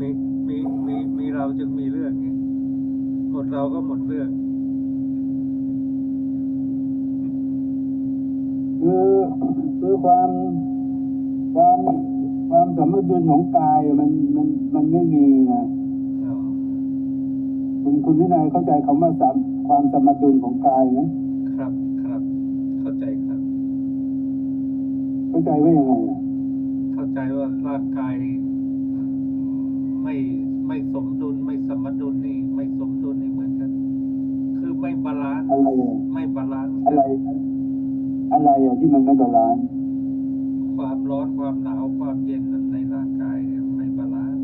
มีมีมีมีเราจึงมีเรื่องไงหมดเราก็หมดเรื่องคือคือความความความสมดุลของกายมันมันมันไม่มีนะอ๋อคุณคุณวินัยเข้าใจคำว่าสามความสมดุลของกายไหมครับครับเข้าใจครับ เข้าใจว่ายังไงอะเข้าใจว่าร่างกาย ไม่ไม่สมดุลไม่สมดุลนี่ ไม่สมดุลนี่เหมือนกัน คือไม่บาลานซ์ อะไรอะ ไม่บาลานซ์ อะไร อะไรอะ ที่มันไม่บาลานซ์ความร้อนความหนาวความเย็นในร่างกายเนี่ยไม่บาลานซ์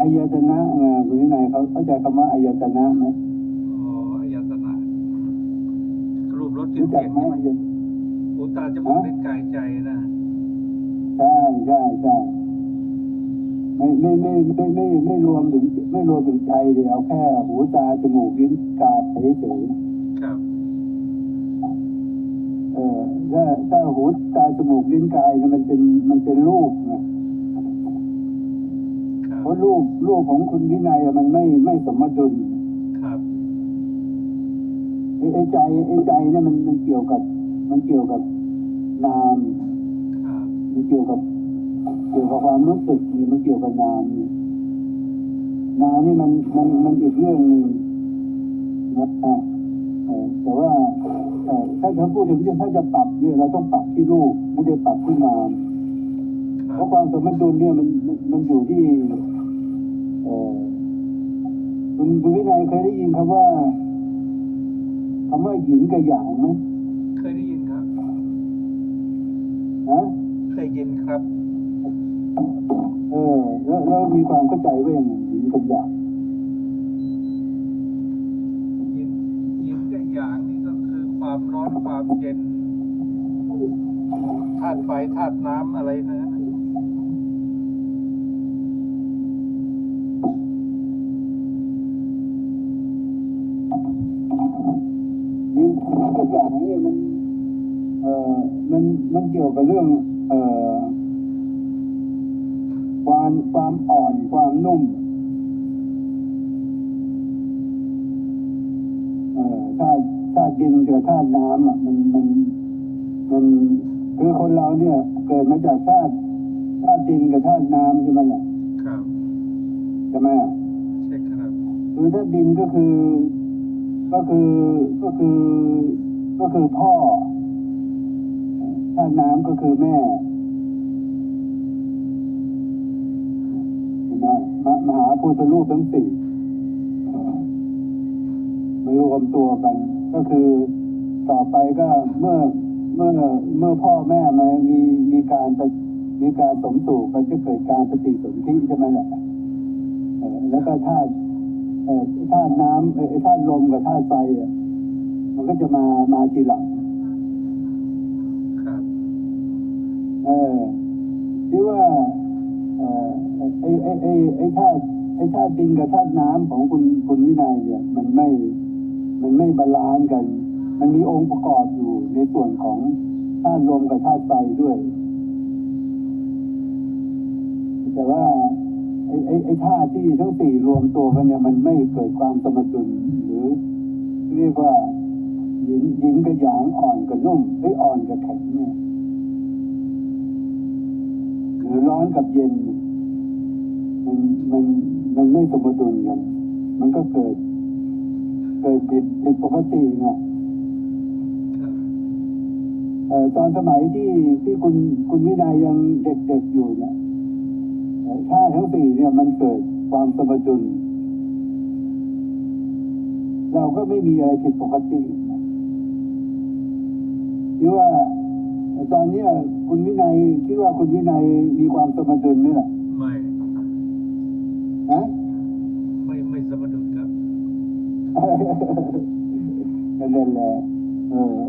อายตนะไงคุณวินัยเขาเข้าใจคำว่าอายตนะไหมอ๋ออายตนะรูปรสกลิ่นรู้จัเสีกยงไหมใช่ไหมอายตหูตาจมูกลิ้นกายใจนะใช่ใช่ใช่ไม่ไม่ไม่ไม่ไม่ไม่รวมถึงไม่รวมถึงใจเดียวแค่หูตาจมูกลิ้นกายเฉยๆครับเออถ้าถ้าหูตาจมูกลิ้นกายเนี่ยมันเป็นมันเป็นรูปไงครับเพราะรูปรูปของคุณวินัยอะมันไม่ไม่สมดุลครับไอ้ไอ้ใจไอ้ใจเนี่ยมันมันเกี่ยวกับ มันเกี่ยวกับนามครับมันเกี่ยวกับ เกี่ยวกับความรู้สึกนี่มันเกี่ยวกับนามนี่นามนี่มันมันมันอีกเรื่องหนึ่งนะอะเออ แต่ว่าเอ่อถ้าเราพูดถึงเรื่องถ้าจะปรับเนี่ยเราต้องปรับที่รูปไม่ได้ปรับที่นามคเพรับราะความสมดุลเนี่ยมันมันมันอยู่ที่เอ่อคุณคุณวินัยเคยได้ยินคำว่าคำว่าหญิงกับหยางไหมเคยได้ยินครับฮะเคยยินครับ เออ แล้วแล้วมีความเข้าใจว่าอย่างไรหญิงกับหยาง ยินยินกับหยางนี่ก็ ความร้อนความเย็นธาตุไฟธาตุน้ำอะไรนะหญิงกับหยางนี่มันเอ่อมันมันเกี่ยวกับเรื่องเอ่อความความอ่อนความนุ่ม ธาตุน้ำอะมันมันมันคือคนเราเนี่ย เกิดมาจากธาตุธาตุดินกับธาตุน้ำใช่ไหมล่ะครับใช่ไหมอะใช่ครับคือธาตุดินก็คือ ก็คือก็คือก็คือพ่อธาตุน้ำก็คือแม่เห็นไหมมมหาพุทธรูปทั้งสี่มารวมตัวกัน ก็คือ ต่อไปก็เมื่อเมื่อเมื่อพ่อแม่มามีมีการไปมีการสมสู่ก็จะเกิดการปฏิสนธิใช่ไหมล่ะเออแล้วก็ธาตุเอ่อธาตุน้ำเอ่อธาตุลมกับธาตุไฟอะมันก็จะมามาทีหลังครับเออที่ว่าเออไอ้ไอ้ไอ้ไอ้ธาตุไอ้ธาตุดินกับธาตุน้ำของคุณคุณวินัยเนี่ย มันไม่มันไม่บาลานซ์กัน มันมีองค์ประกอบอยู่ในส่วนของธาตุลมกับธาตุไฟด้วย แต่ว่าไอ้ไอ้ไอ้ธาตุที่ทั้งสี่รวมตัวกันเนี่ยมันไม่เกิดความสมดุลหรือ เรียกว่าหยินหยินกับหยางอ่อนกับนุ่มไอ้ยอ่อนกับแข็งเนี่ยหรือร้อนกับเย็น มันมันมันไม่สมดุลกัน มันก็เกิด เกิดผิดผิดปกติไงครับเอ่อ ตอนสมัยที่ที่คุณคุณวินัยยังเด็กๆอยู่เนี่ยเอ่อธาตุทั้งสี่เนี่ยมันเกิดความสมดุลเราก็ไม่มีอะไรผิดปกติที่ว่าตอนเนี้ยคุณวินัยคิดว่าคุณวินัยมีความสมดุลไหมล่ะ ไม่ฮะไม่ไม่สมดุลครับก็นั่นแหละเออ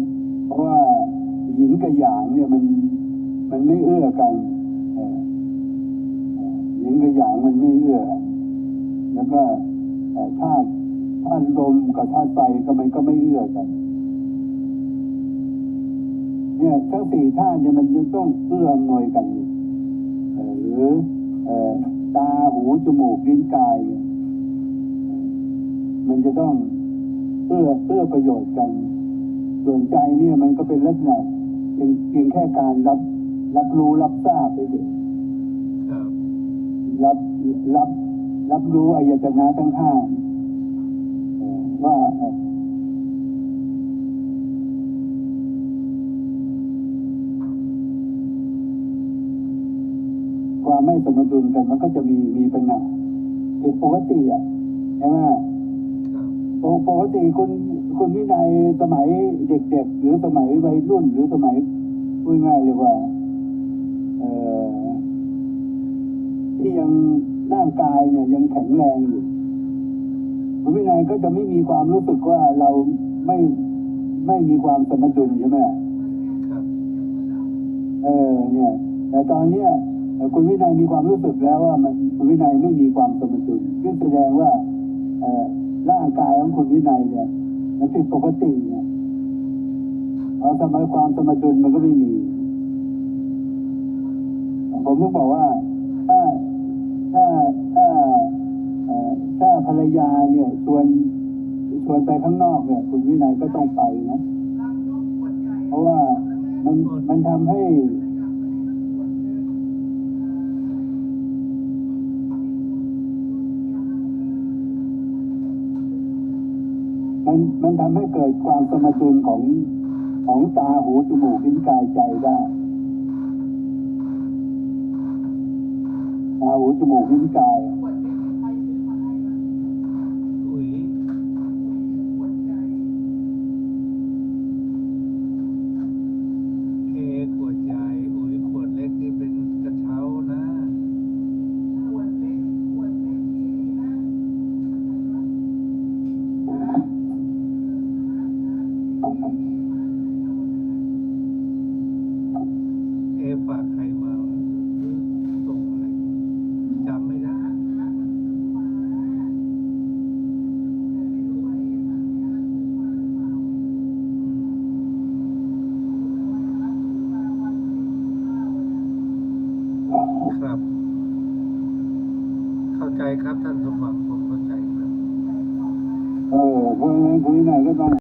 กับหยางเนี่ยมันมันไม่เอื้อกันเออเอ่อหญิงกับหยางมันไม่เอื้อ แล้วก็ธาตุธาตุลมกับธาตุไฟก็มันก็ไม่เอื้อกัน เนี่ยทั้งสี่ธาตุเนี่ยมันจะต้องเอื้ออำนวยกันหรือรือเอ่อตาหูจมูกลิ้นกายเนี่ยมันจะต้องเอื้อเอื้อประโยชน์กัน ส่วนใจเนี่ยมันก็เป็นลักษณะ เพียงเพียงแค่การรับ รับรู้รับทราบไปเฉยครับรับรับ รับรู้อายตนะทั้งห้าเอ่อว่าเอ่อความไม่สมดุลกันมันก็จะมีมีปัญหาเป็นปกติอะใช่ไหมครับปกปกติคุณ คุณวินัยสมัยเด็กๆ หรือสมัยวัยรุ่น หรือสมัยพูดง่ายเลยว่าเอ่อที่ยังร่างกายเนี่ยยังแข็งแรงอยู่คุณวินัยก็จะไม่มีความรู้สึกว่าเราไม่ไม่มีความสมดุลใช่ไหมครับเออ เนี่ย แต่ตอนเนี้ยเอ่อคุณวินัยมีความรู้สึกแล้วว่ามันคุณวินัยไม่มีความสมดุลก็แสดงว่าเอ่อร่างกายของคุณวินัยเนี่ย มันผิดปกติเนี่ยเพราะสมความสมดุลมันก็ไม่มี ผมต้องบอกว่า ถ้าถ้าถ้าถ้าภรรยาเนี่ยชวนชวนไปข้างนอกเนี่ย คุณวินัยก็ต้องไปนะ เพราะว่ามันมันทำให้ มันทำให้เกิดความสมดุลของของตาหูจมูกลิ้นกายใจได้ตาหูจมูกลิ้นกาย อุ๋ยเอขวดใหญ่อุ๋ยขวดเล็กที่เป็นกระเช้านะ เอฝากใครมาวะหรือส่งอะไรจำไม่ได้ ครับ เข้าใจ ครับท่านสมบัติผมเข้าใจครับเออเพราะฉะนั้คุณวินัยก็ต้อง